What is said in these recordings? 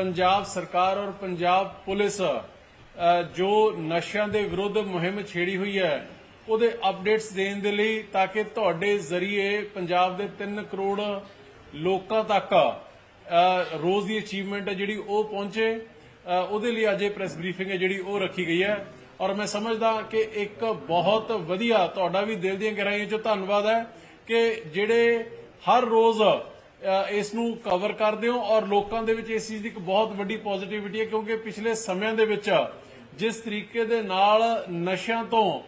ਪੰਜਾਬ ਸਰਕਾਰ ਔਰ ਪੰਜਾਬ ਪੁਲਿਸ ਜੋ ਨਸ਼ਿਆਂ ਦੇ ਵਿਰੁੱਧ ਮੁਹਿੰਮ ਛੇੜੀ ਹੋਈ ਹੈ, ਉਹਦੇ ਅਪਡੇਟਸ ਦੇਣ ਦੇ ਲਈ ਤਾਂ ਕਿ ਤੁਹਾਡੇ ਜ਼ਰੀਏ ਪੰਜਾਬ ਦੇ 3 ਕਰੋੜ ਲੋਕਾਂ ਤੱਕ ਰੋਜ਼ ਦੀ ਅਚੀਵਮੈਂਟ ਹੈ ਜਿਹੜੀ ਉਹ ਪਹੁੰਚੇ ਉਹਦੇ ਲਈ ਅੱਜ ਇਹ ਪ੍ਰੈਸ ਬਰੀਫਿੰਗ ਹੈ ਜਿਹੜੀ ਉਹ ਰੱਖੀ ਗਈ ਹੈ। ਔਰ ਮੈਂ ਸਮਝਦਾ ਕਿ ਇੱਕ ਬਹੁਤ ਵਧੀਆ, ਤੁਹਾਡਾ ਵੀ ਦਿਲ ਦੀਆਂ ਗਹਿਰਾਈਆਂ ਚੋਂ ਧੰਨਵਾਦ ਹੈ ਕਿ ਜਿਹੜੇ ਹਰ ਰੋਜ਼ ਇਸ ਨੂੰ ਕਵਰ ਕਰਦੇ ਹੋ ਔਰ ਲੋਕਾਂ ਦੇ ਵਿੱਚ ਇਸ ਚੀਜ਼ ਦੀ ਇੱਕ ਬਹੁਤ ਵੱਡੀ ਪੋਜ਼ਿਟਿਵਿਟੀ ਹੈ ਕਿਉਂਕਿ ਪਿਛਲੇ ਸਮਿਆਂ ਦੇ ਵਿੱਚ ਜਿਸ ਤਰੀਕੇ ਦੇ ਨਾਲ ਨਸ਼ਿਆਂ ਤੋਂ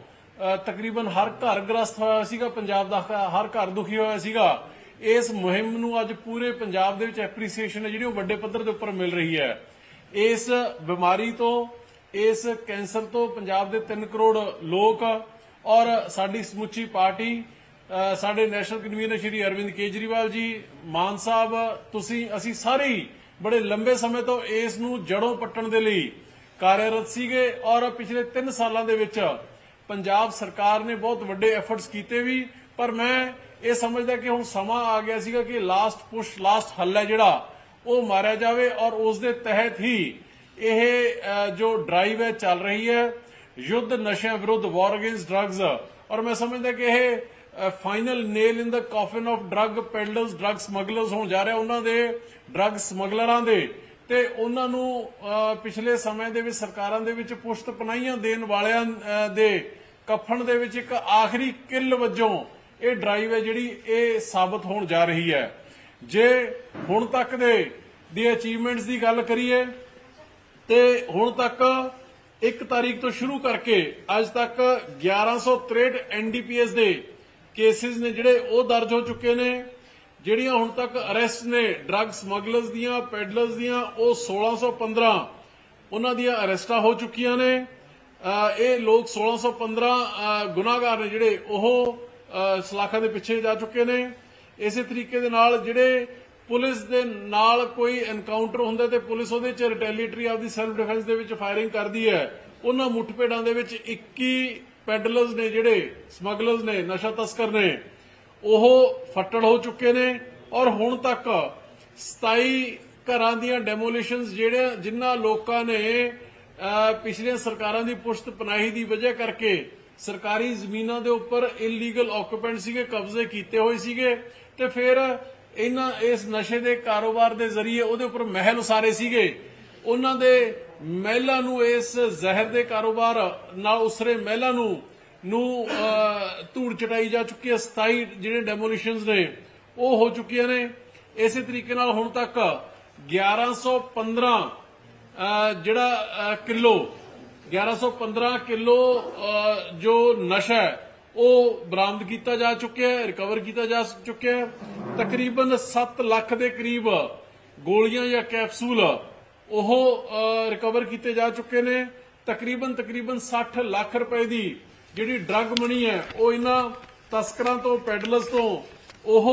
ਤਕਰੀਬਨ ਹਰ ਘਰ ਗ੍ਰਸਤ ਹੋਇਆ ਸੀਗਾ, ਪੰਜਾਬ ਦਾ ਹਰ ਘਰ ਦੁਖੀ ਹੋਇਆ ਸੀਗਾ, ਇਸ ਮੁਹਿੰਮ ਨੂੰ ਅੱਜ ਪੂਰੇ ਪੰਜਾਬ ਦੇ ਵਿੱਚ ਐਪਰੀਸੀਏਸ਼ਨ ਹੈ ਜਿਹੜੀ ਉਹ ਵੱਡੇ ਪੱਧਰ ਦੇ ਉੱਪਰ ਮਿਲ ਰਹੀ ਹੈ। ਇਸ ਬਿਮਾਰੀ ਤੋਂ, ਇਸ ਕੈਂਸਰ ਤੋਂ ਪੰਜਾਬ ਦੇ 3 ਕਰੋੜ ਲੋਕ ਔਰ ਸਾਡੀ ਸਮੁੱਚੀ ਪਾਰਟੀ ਸਾਡੇ ਨੈਸ਼ਨਲ ਕਨਵੀਨਰ ਸ਼੍ਰੀ ਅਰਵਿੰਦ ਕੇਜਰੀਵਾਲ ਜੀ, ਮਾਨ ਸਾਹਿਬ, ਤੁਸੀਂ, ਅਸੀਂ ਸਾਰੇ ਹੀ ਬੜੇ ਲੰਬੇ ਸਮੇਂ ਤੋਂ ਇਸ ਨੂੰ ਜੜੋਂ ਪੱਟਣ ਦੇ ਲਈ ਕਾਰਜਰਤ ਸੀਗੇ ਔਰ ਪਿਛਲੇ 3 ਸਾਲਾਂ ਦੇ ਵਿੱਚ ਪੰਜਾਬ ਸਰਕਾਰ ਨੇ ਬਹੁਤ ਵੱਡੇ ਐਫਰਟਸ ਕੀਤੇ ਵੀ, ਪਰ ਮੈਂ ਇਹ ਸਮਝਦਾ ਕਿ ਹੁਣ ਸਮਾਂ ਆ ਗਿਆ ਸੀਗਾ ਕਿ ਲਾਸਟ ਪੁਸ਼ ਲਾਸਟ ਹੱਲ ਹੈ ਜਿਹੜਾ, ਉਹ ਮਾਰਿਆ ਜਾਵੇ ਔਰ ਉਸ ਦੇ ਤਹਿਤ ਹੀ ਇਹ ਜੋ ਡਰਾਈਵ ਹੈ ਚੱਲ ਰਹੀ ਹੈ, ਯੁੱਧ ਨਸ਼ਿਆਂ ਵਿਰੁੱਧ ਵਾਰ ਅਗੇਂਸਟ ਡਰੱਗਸ ਔਰ ਮੈਂ ਸਮਝਦਾ ਕਿ ਇਹ final nail in the coffin of drug peddlers drug smugglers ਹੋਣ ਜਾ ਰਿਹਾ ਉਹਨਾਂ ਦੇ ਡਰੱਗ ਸਮਗਲਰਾਂ ਦੇ। ਤੇ ਉਹਨਾਂ ਨੂੰ ਪਿਛਲੇ ਸਮੇਂ ਦੇ ਵਿੱਚ ਸਰਕਾਰਾਂ ਦੇ ਵਿੱਚ ਪੁਸ਼ਤ ਪਨਾਈਆਂ ਦੇਣ ਵਾਲਿਆਂ ਦੇ ਕਫਨ ਦੇ ਵਿੱਚ ਇੱਕ ਆਖਰੀ ਕਿੱਲ ਵਜੋਂ ਇਹ ਡਰਾਈਵ ਹੈ ਜਿਹੜੀ ਇਹ ਸਾਬਤ ਹੋਣ ਜਾ ਰਹੀ ਹੈ। ਜੇ ਹੁਣ ਤੱਕ ਦੇ, ਦੀ ਅਚੀਵਮੈਂਟਸ ਦੀ ਗੱਲ ਕਰੀਏ, ਤੇ ਹੁਣ ਤੱਕ 1 ਤਾਰੀਖ ਤੋਂ ਸ਼ੁਰੂ ਕਰਕੇ ਅੱਜ ਤੱਕ 1163 ਐਨਡੀਪੀਐਸ ਦੇ ਕੇਸਿਸ ਨੇ ਜਿਹੜੇ ਉਹ ਦਰਜ ਹੋ ਚੁੱਕੇ ਨੇ, ਜਿਹੜੀਆਂ ਹੁਣ ਤੱਕ ਅਰੈਸਟ ਨੇ ਡਰੱਗ ਸਮਗਲਰਸ ਦੀਆਂ, ਪੈਡਲਰਸ ਦੀਆਂ, ਉਹ 1615 ਉਹਨਾਂ ਦੀਆਂ ਅਰੈਸਟਾਂ ਹੋ ਚੁੱਕੀਆਂ ਨੇ। ਇਹ ਲੋਕ 1615 ਅਹ ਗੁਨਾਹਗਾਰ ਨੇ ਜਿਹੜੇ, ਉਹ ਸਲਾਖਾਂ ਦੇ ਪਿੱਛੇ ਜਾ ਚੁੱਕੇ ਨੇ। ਇਸੇ ਤਰੀਕੇ ਦੇ ਨਾਲ ਜਿਹੜੇ ਪੁਲਿਸ ਦੇ ਨਾਲ ਕੋਈ ਐਨਕਾਊਂਟਰ ਹੁੰਦਾ ਤੇ ਪੁਲਿਸ ਉਹਦੇ ਚ ਰਿਟੈਲੀਏਟਰੀ ਆਪਦੀ ਸੈਲਫ ਡਿਫੈਂਸ ਦੇ ਵਿੱਚ ਫਾਇਰਿੰਗ ਕਰਦੀ ਹੈ, ਉਹਨਾਂ ਮੁੱਠਭੇੜਾਂ ਦੇ ਵਿੱਚ 21 ਪੈਡਲਰਸ ਨੇ ਜਿਹੜੇ ਸਮਗਲਰਸ ਨੇ, ਨਸ਼ਾ ਤਸਕਰ ਨੇ, ਉਹ ਫੱਟੜ ਹੋ ਚੁੱਕੇ ਨੇ ਔਰ ਹੁਣ ਤੱਕ 27 ਘਰਾਂ ਦੀਆਂ ਡੈਮੋਲੀਸ਼ਨਸ ਜਿਹੜੇ ਜਿਨ੍ਹਾਂ ਲੋਕਾਂ ਨੇ ਪਿਛਲੀਆਂ ਸਰਕਾਰਾਂ ਦੀ ਪੁਸ਼ਤ ਪਨਾਹੀ ਦੀ ਵਜ੍ਹਾ ਕਰਕੇ ਸਰਕਾਰੀ ਜ਼ਮੀਨਾਂ ਦੇ ਉੱਪਰ ਇਲੀਗਲ ਆਕੂਪੈਂਟ ਸੀਗੇ, ਕਬਜ਼ੇ ਕੀਤੇ ਹੋਏ ਸੀਗੇ ਤੇ ਫਿਰ ਇਹਨਾਂ ਇਸ ਨਸ਼ੇ ਦੇ ਕਾਰੋਬਾਰ ਦੇ ਜ਼ਰੀਏ ਉਹਦੇ ਉੱਪਰ ਮਹਿਲ ਉਸਾਰੇ ਸੀਗੇ। ਉਹਨਾਂ ਦੇ ਮਹਿਲਾ ਨੂੰ ਇਸ ਜ਼ਹਿਰ ਦੇ ਕਾਰੋਬਾਰ ਨਾਲ ਉਸਰੇ ਮਹਿਲਾ ਨੂੰ ਨੂੰ ਧੂੜ ਚਟਾਈ ਜਾ ਚੁੱਕੀ ਹੈ। 27 ਜਿਹੜੇ ਡੈਮੋਲੀਸ਼ਨਸ ਨੇ ਉਹ ਹੋ ਚੁੱਕੀਆਂ ਨੇ। ਇਸੇ ਤਰੀਕੇ ਨਾਲ ਹੁਣ ਤੱਕ 1115 ਅਹ, ਜਿਹੜਾ ਅਹ, ਕਿਲੋ 1115 ਕਿਲੋ ਅਹ, ਜੋ ਨਸ਼ਾ ਹੈ ਉਹ ਬਰਾਮਦ ਕੀਤਾ ਜਾ ਚੁੱਕਿਆ ਹੈ ਰਿਕਵਰ ਕੀਤਾ ਜਾ ਚੁੱਕਿਆ ਹੈ। ਤਕਰੀਬਨ 7 ਲੱਖ ਦੇ ਕਰੀਬ ਗੋਲੀਆਂ ਜਾਂ ਕੈਪਸੂਲ ਉਹ ਰਿਕਵਰ ਕੀਤੇ ਜਾ ਚੁੱਕੇ ਨੇ। ਤਕਰੀਬਨ ਤਕਰੀਬਨ 60 ਲੱਖ ਰੁਪਏ ਦੀ ਜਿਹੜੀ ਡਰੱਗ ਮਨੀ ਹੈ, ਉਹ ਇਹਨਾਂ ਤਸਕਰਾਂ ਤੋਂ ਪੈਡਲਰਸ ਤੋਂ ਉਹ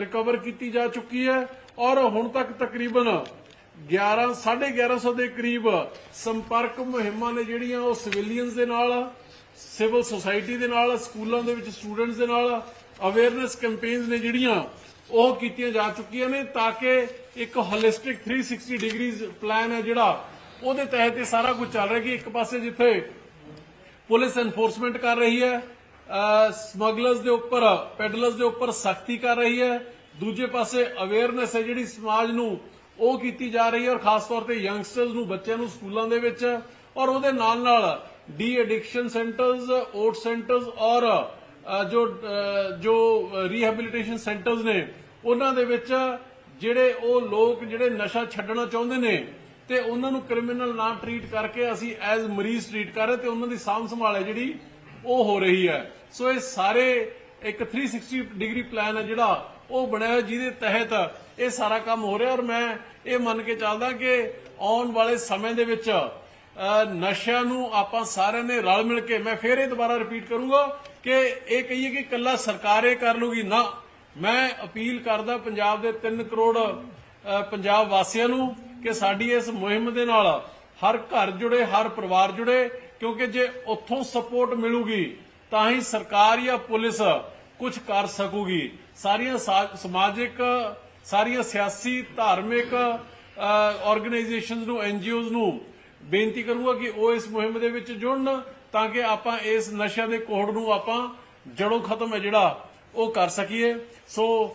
ਰਿਕਵਰ ਕੀਤੀ ਜਾ ਚੁੱਕੀ ਹੈ। ਔਰ ਹੁਣ ਤੱਕ ਤਕਰੀਬਨ 11 1150 ਦੇ ਕਰੀਬ ਸੰਪਰਕ ਮੁਹਿੰਮਾਂ ਨੇ ਜਿਹੜੀਆਂ, ਉਹ ਸਿਵਿਲੀਅਨਸ ਦੇ ਨਾਲ ਸਿਵਲ ਸੁਸਾਇਟੀ ਦੇ ਨਾਲ, ਸਕੂਲਾਂ ਦੇ ਵਿੱਚ ਸਟੂਡੈਂਟਸ ਦੇ ਨਾਲ ਅਵੇਅਰਨੈਸ ਕੈਂਪੇਨਸ ਨੇ ਜਿਹੜੀਆਂ ਉਹ ਕੀਤੀਆਂ ਜਾ ਚੁੱਕੀਆਂ ਨੇ ਤਾਂ ਕਿ ਇੱਕ ਹੋਲਿਸਟਿਕ 360 ਡਿਗਰੀਜ਼ ਪਲਾਨ ਹੈ ਜਿਹੜਾ, ਉਹਦੇ ਤਹਿਤ ਇਹ ਸਾਰਾ ਕੁਝ ਚੱਲ ਰਿਹਾ ਕਿ ਇੱਕ ਪਾਸੇ ਜਿੱਥੇ ਪੁਲਿਸ ਐਨਫੋਰਸਮੈਂਟ ਕਰ ਰਹੀ ਹੈ ਸਮਗਲਰਸ ਦੇ ਉੱਪਰ ਪੈਡਲਰਸ ਦੇ ਉੱਪਰ ਸਖਤੀ ਕਰ ਰਹੀ ਹੈ, ਦੂਜੇ ਪਾਸੇ ਅਵੇਅਰਨੈਸ ਹੈ ਜਿਹੜੀ ਸਮਾਜ ਨੂੰ ਉਹ ਕੀਤੀ ਜਾ ਰਹੀ ਹੈ ਔਰ ਖਾਸ ਤੌਰ ਤੇ ਯੰਗਸਟਰਸ ਨੂੰ, ਬੱਚਿਆਂ ਨੂੰ ਸਕੂਲਾਂ ਦੇ ਵਿੱਚ ਔਰ ਉਹਦੇ ਨਾਲ ਨਾਲ de addiction centres OAT centres ਔਰ ਜੋ ਅ, ਜੋ ਰੀਹੈਬਿਲਿਟੇਸ਼ਨ ਸੈਂਟਰਸ ਨੇ ਉਹਨਾਂ ਦੇ ਵਿੱਚ ਜਿਹੜੇ ਉਹ ਲੋਕ ਜਿਹੜੇ ਨਸ਼ਾ ਛੱਡਣਾ ਚਾਹੁੰਦੇ ਨੇ ਤੇ ਉਹਨਾਂ ਨੂੰ ਕ੍ਰਿਮੀਨਲ ਨਾ ਟਰੀਟ ਕਰਕੇ ਅਸੀਂ ਐਜ਼ ਮਰੀਜ਼ ਟਰੀਟ ਕਰ ਰਹੇ ਤੇ ਉਹਨਾਂ ਦੀ ਸਾਂਭ ਸੰਭਾਲ ਹੈ ਜਿਹੜੀ ਉਹ ਹੋ ਰਹੀ ਹੈ। ਸੋ ਇਹ ਸਾਰੇ ਇੱਕ 360 ਡਿਗਰੀ ਪਲਾਨ ਹੈ ਜਿਹੜਾ ਉਹ ਬਣਿਆ ਜਿਹਦੇ ਤਹਿਤ ਇਹ ਸਾਰਾ ਕੰਮ ਹੋ ਰਿਹਾ ਔਰ ਮੈਂ ਇਹ ਮੰਨ ਕੇ ਚੱਲਦਾ ਕਿ ਆਉਣ ਵਾਲੇ ਸਮੇਂ ਦੇ ਵਿੱਚ ਨਸ਼ਿਆਂ ਨੂੰ ਆਪਾਂ ਸਾਰਿਆਂ ਨੇ ਰਲ ਮਿਲ ਕੇ, ਮੈਂ ਫੇਰ ਇਹ ਦੁਬਾਰਾ ਰਿਪੀਟ ਕਰੂੰਗਾ ਕਿ ਇਹ ਕਹੀਏ ਕਿ ਕੱਲਾ ਸਰਕਾਰ ਇਹ ਕਰ ਲੂਗੀ ਨਾ। ਮੈਂ ਅਪੀਲ ਕਰਦਾ ਪੰਜਾਬ ਦੇ 3 ਕਰੋੜ ਪੰਜਾਬ ਵਾਸੀਆਂ ਨੂੰ ਕਿ ਸਾਡੀ ਇਸ ਮੁਹਿੰਮ ਦੇ ਨਾਲ ਹਰ ਘਰ ਜੁੜੇ, ਹਰ ਪਰਿਵਾਰ ਜੁੜੇ, ਕਿਉਂਕਿ ਜੇ ਉੱਥੋਂ ਸਪੋਰਟ ਮਿਲੂਗੀ, ਤਾਂ ਹੀ ਸਰਕਾਰ ਜਾਂ ਪੁਲਿਸ ਕੁਝ ਕਰ ਸਕੂਗੀ। ਸਾਰੀਆਂ ਸਮਾਜਿਕ, ਸਾਰੀਆਂ ਸਿਆਸੀ, ਧਾਰਮਿਕ ਆਰਗੇਨਾਈਜੇਸ਼ਨਸ ਨੂੰ ਐਨਜੀਓਜ਼ ਨੂੰ ਬੇਨਤੀ ਕਰੂੰਗਾ ਕਿ ਉਹ ਇਸ ਮੁਹਿੰਮ ਦੇ ਵਿੱਚ ਜੁੜਨ ਤਾਂ ਕਿ ਆਪਾਂ ਇਸ ਨਸ਼ਿਆਂ ਦੇ ਕੋਹੜ ਨੂੰ ਆਪਾਂ ਜੜੋਂ ਖਤਮ ਹੈ ਜਿਹੜਾ ਉਹ ਕਰ ਸਕੀਏ। ਸੋ